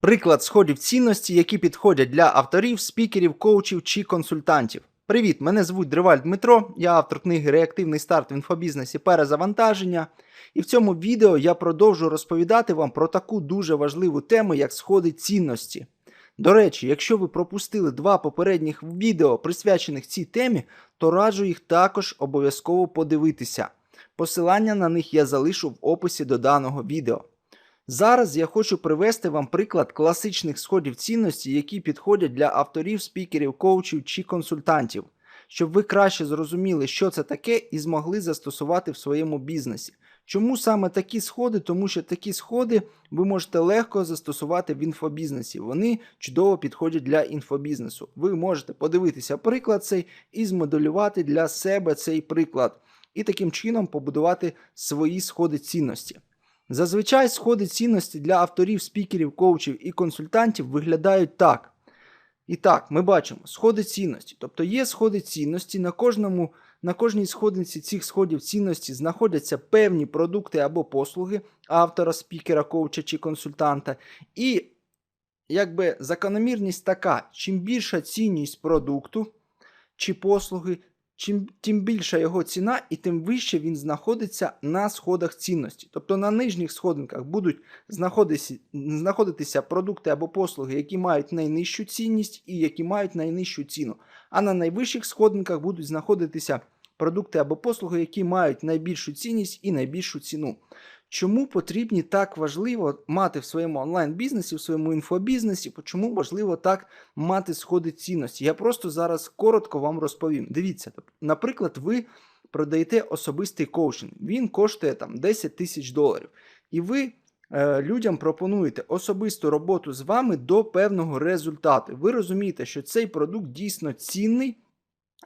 Приклад сходів цінності, які підходять для авторів, спікерів, коучів чи консультантів. Привіт, мене звуть Дриваль Дмитро, я автор книги Реактивний старт в інфобізнесі перезавантаження. І в цьому відео я продовжу розповідати вам про таку дуже важливу тему, як сходи цінності. До речі, якщо ви пропустили два попередніх відео, присвячених цій темі, то раджу їх також обов'язково подивитися. Посилання на них я залишу в описі до даного відео. Зараз я хочу привести вам приклад класичних сходів цінності, які підходять для авторів, спікерів, коучів чи консультантів, щоб ви краще зрозуміли, що це таке, і змогли застосувати в своєму бізнесі. Чому саме такі сходи? Тому що такі сходи ви можете легко застосувати в інфобізнесі. Вони чудово підходять для інфобізнесу. Ви можете подивитися приклад цей і змоделювати для себе цей приклад, і таким чином побудувати свої сходи цінності. Зазвичай сходи цінності для авторів, спікерів, коучів і консультантів виглядають так. І так, ми бачимо сходи цінності. Тобто є сходи цінності, на кожному, на кожній сходинці цих сходів цінності знаходяться певні продукти або послуги автора, спікера, коуча чи консультанта. І якби закономірність така: чим більша цінність продукту чи послуги, чим тим більша його ціна, і тим вище він знаходиться на сходах цінності. Тобто на нижніх сходинках будуть знаходитися, знаходитися продукти або послуги, які мають найнижчу цінність і які мають найнижчу ціну. А на найвищих сходинках будуть знаходитися продукти або послуги, які мають найбільшу цінність і найбільшу ціну. Чому потрібні так важливо мати в своєму онлайн-бізнесі, в своєму інфобізнесі? Чому важливо так мати сходи цінності? Я просто зараз коротко вам розповім. Дивіться, наприклад, ви продаєте особистий коучинг, він коштує там 10 тисяч доларів, і ви е, людям пропонуєте особисту роботу з вами до певного результату. Ви розумієте, що цей продукт дійсно цінний.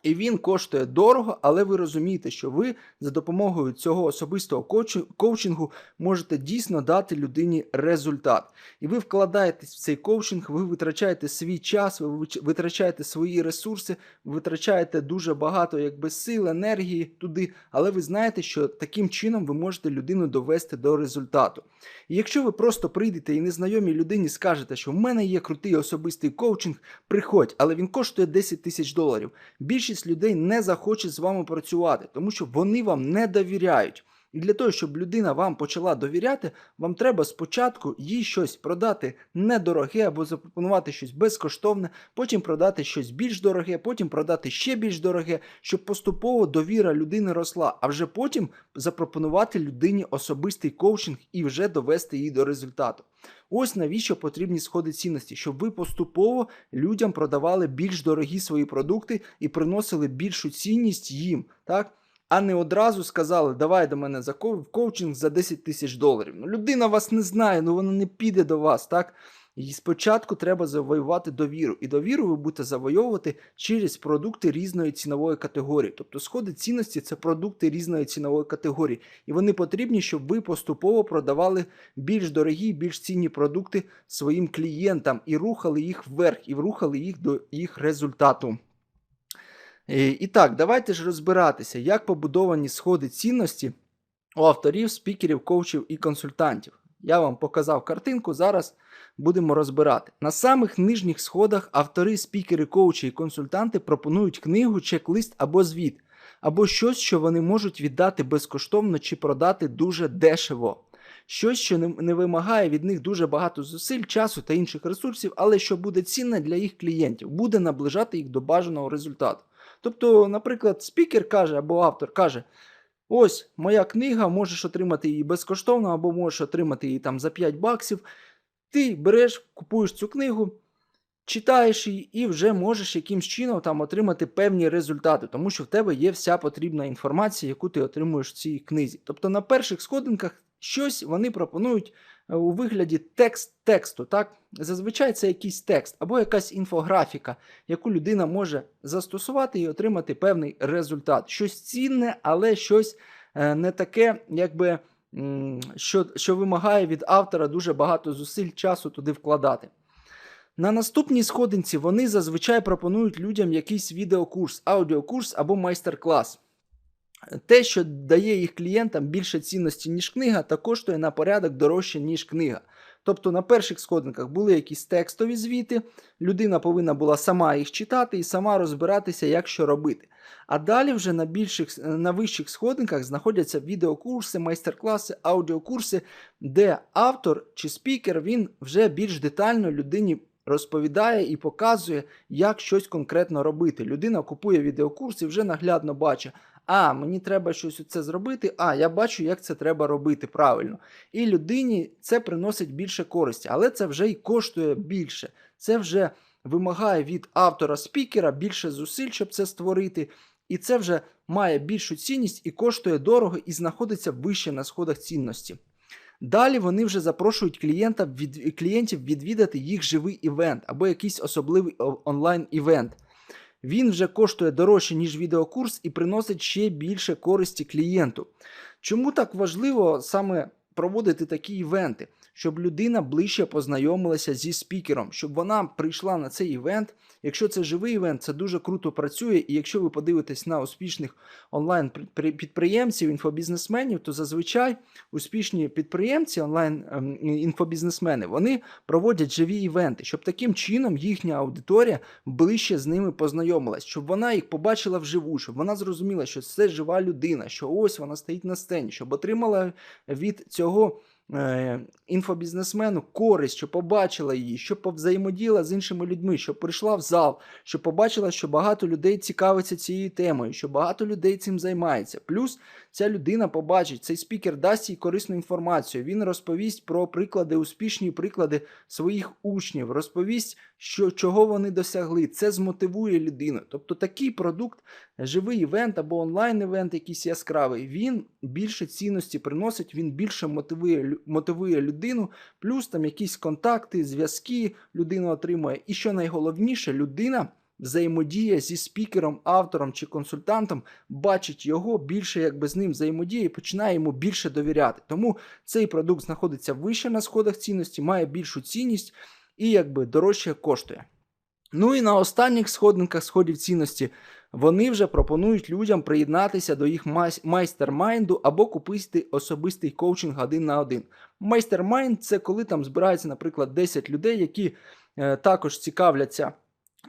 І він коштує дорого, але ви розумієте, що ви за допомогою цього особистого коучингу можете дійсно дати людині результат. І ви вкладаєтесь в цей коучинг, ви витрачаєте свій час, ви витрачаєте свої ресурси, ви витрачаєте дуже багато якби сил, енергії туди, але ви знаєте, що таким чином ви можете людину довести до результату. І якщо ви просто прийдете і незнайомій людині скажете, що в мене є крутий особистий коучинг, приходь, але він коштує 10 тисяч доларів. Більшість людей не захоче з вами працювати, тому що вони вам не довіряють. І для того, щоб людина вам почала довіряти, вам треба спочатку їй щось продати недороге або запропонувати щось безкоштовне, потім продати щось більш дороге, потім продати ще більш дороге, щоб поступово довіра людини росла, а вже потім запропонувати людині особистий коучинг і вже довести її до результату. Ось навіщо потрібні сходи цінності, щоб ви поступово людям продавали більш дорогі свої продукти і приносили більшу цінність їм. так? А не одразу сказали, давай до мене за коучинг за 10 тисяч доларів. Ну, людина вас не знає, ну вона не піде до вас, так? І спочатку треба завоювати довіру. І довіру ви будете завойовувати через продукти різної цінової категорії. Тобто сходи цінності це продукти різної цінової категорії. І вони потрібні, щоб ви поступово продавали більш дорогі, більш цінні продукти своїм клієнтам і рухали їх вверх, і рухали їх до їх результату. Е, і так, давайте ж розбиратися, як побудовані сходи цінності у авторів, спікерів, коучів і консультантів. Я вам показав картинку, зараз будемо розбирати. На самих нижніх сходах автори, спікери, коучі і консультанти пропонують книгу, чек-лист або звіт, або щось, що вони можуть віддати безкоштовно чи продати дуже дешево. Щось, що не вимагає від них дуже багато зусиль, часу та інших ресурсів, але що буде цінне для їх клієнтів, буде наближати їх до бажаного результату. Тобто, наприклад, спікер каже або автор каже: ось моя книга, можеш отримати її безкоштовно, або можеш отримати її там за 5 баксів. Ти береш, купуєш цю книгу, читаєш її і вже можеш якимсь чином там отримати певні результати, тому що в тебе є вся потрібна інформація, яку ти отримуєш в цій книзі. Тобто на перших сходинках щось вони пропонують у вигляді текст тексту. так? Зазвичай це якийсь текст або якась інфографіка, яку людина може застосувати і отримати певний результат. Щось цінне, але щось е, не таке, якби. Що що вимагає від автора дуже багато зусиль часу туди вкладати. На наступній сходинці вони зазвичай пропонують людям якийсь відеокурс, аудіокурс або майстер-клас. Те, що дає їх клієнтам більше цінності, ніж книга, та коштує на порядок дорожче, ніж книга. Тобто на перших сходинках були якісь текстові звіти, людина повинна була сама їх читати і сама розбиратися, як що робити. А далі вже на більших, на вищих сходинках знаходяться відеокурси, майстер-класи, аудіокурси, де автор чи спікер він вже більш детально людині розповідає і показує, як щось конкретно робити. Людина купує відеокурс і вже наглядно бачить. А, мені треба щось це зробити. А, я бачу, як це треба робити правильно. І людині це приносить більше користі, але це вже й коштує більше. Це вже вимагає від автора спікера більше зусиль, щоб це створити. І це вже має більшу цінність і коштує дорого, і знаходиться вище на сходах цінності. Далі вони вже запрошують клієнта від, клієнтів відвідати їх живий івент або якийсь особливий онлайн-івент. Він вже коштує дорожче, ніж відеокурс, і приносить ще більше користі клієнту. Чому так важливо саме проводити такі івенти? Щоб людина ближче познайомилася зі спікером, щоб вона прийшла на цей івент. Якщо це живий івент, це дуже круто працює. І якщо ви подивитесь на успішних онлайн підприємців, інфобізнесменів, то зазвичай успішні підприємці, онлайн ем, інфобізнесмени, вони проводять живі івенти, щоб таким чином їхня аудиторія ближче з ними познайомилась, щоб вона їх побачила вживу, щоб вона зрозуміла, що це жива людина, що ось вона стоїть на сцені, щоб отримала від цього. Е, інфобізнесмену користь, що побачила її, що повзаємодіяла з іншими людьми, що прийшла в зал, що побачила, що багато людей цікавиться цією темою, що багато людей цим займається. Плюс ця людина побачить, цей спікер дасть їй корисну інформацію. Він розповість про приклади, успішні приклади своїх учнів, розповість, що, чого вони досягли. Це змотивує людину. Тобто такий продукт, живий івент або онлайн-івент, якийсь яскравий, він більше цінності приносить, він більше мотивує мотивує людину, плюс там якісь контакти, зв'язки людина отримує. І що найголовніше, людина. Взаємодія зі спікером, автором чи консультантом бачить його більше, якби з ним взаємодіє і починає йому більше довіряти. Тому цей продукт знаходиться вище на сходах цінності, має більшу цінність і якби дорожче коштує. Ну і на останніх сходинках сходів цінності вони вже пропонують людям приєднатися до їх майстер-майнду або купити особистий коучинг один на один. Майстер-майнд це коли там збирається, наприклад, 10 людей, які е, також цікавляться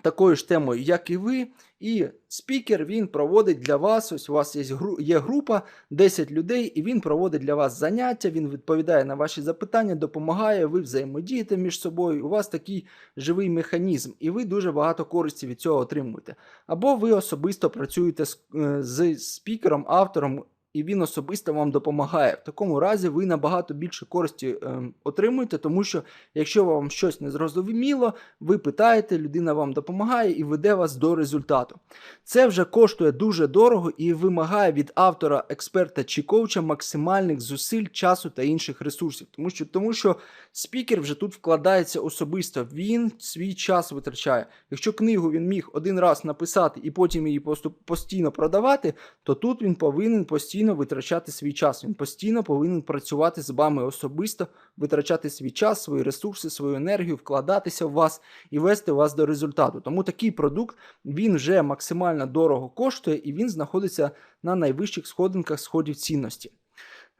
такою ж темою, як і ви. І спікер він проводить для вас. Ось у вас є є група 10 людей, і він проводить для вас заняття. Він відповідає на ваші запитання, допомагає. Ви взаємодієте між собою. У вас такий живий механізм, і ви дуже багато користі від цього отримуєте. Або ви особисто працюєте з, е, з спікером, автором і він особисто вам допомагає. В такому разі ви набагато більше користі е, отримуєте, тому що якщо вам щось не зрозуміло, ви питаєте, людина вам допомагає і веде вас до результату. Це вже коштує дуже дорого і вимагає від автора, експерта чи коуча максимальних зусиль, часу та інших ресурсів. Тому що тому що спікер вже тут вкладається особисто, він свій час витрачає. Якщо книгу він міг один раз написати і потім її постійно продавати, то тут він повинен постійно постійно витрачати свій час. Він постійно повинен працювати з вами особисто, витрачати свій час, свої ресурси, свою енергію, вкладатися в вас і вести вас до результату. Тому такий продукт він вже максимально дорого коштує і він знаходиться на найвищих сходинках сходів цінності.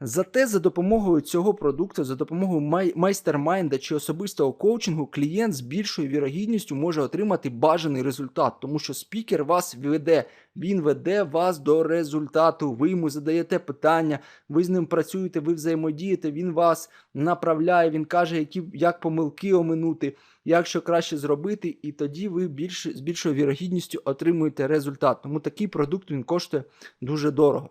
Зате за допомогою цього продукту, за допомогою май майстер-майнда чи особистого коучингу, клієнт з більшою вірогідністю може отримати бажаний результат, тому що спікер вас веде, він веде вас до результату. Ви йому задаєте питання, ви з ним працюєте, ви взаємодієте, він вас направляє, він каже, які як помилки оминути, як що краще зробити, і тоді ви більш, з більшою вірогідністю отримуєте результат. Тому такий продукт він коштує дуже дорого.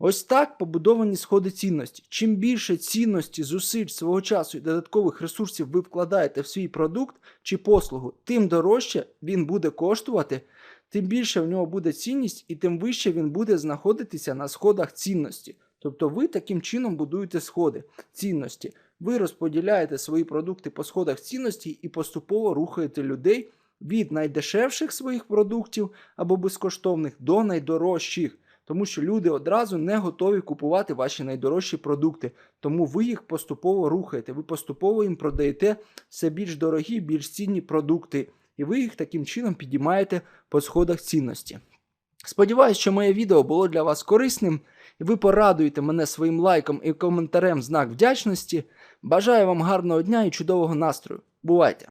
Ось так побудовані сходи цінності. Чим більше цінності, зусиль свого часу і додаткових ресурсів ви вкладаєте в свій продукт чи послугу, тим дорожче він буде коштувати, тим більше в нього буде цінність і тим вище він буде знаходитися на сходах цінності. Тобто ви таким чином будуєте сходи цінності. Ви розподіляєте свої продукти по сходах цінності і поступово рухаєте людей від найдешевших своїх продуктів або безкоштовних до найдорожчих тому що люди одразу не готові купувати ваші найдорожчі продукти. Тому ви їх поступово рухаєте, ви поступово їм продаєте все більш дорогі, більш цінні продукти, і ви їх таким чином підіймаєте по сходах цінності. Сподіваюсь, що моє відео було для вас корисним, і ви порадуєте мене своїм лайком і коментарем знак вдячності. Бажаю вам гарного дня і чудового настрою. Бувайте!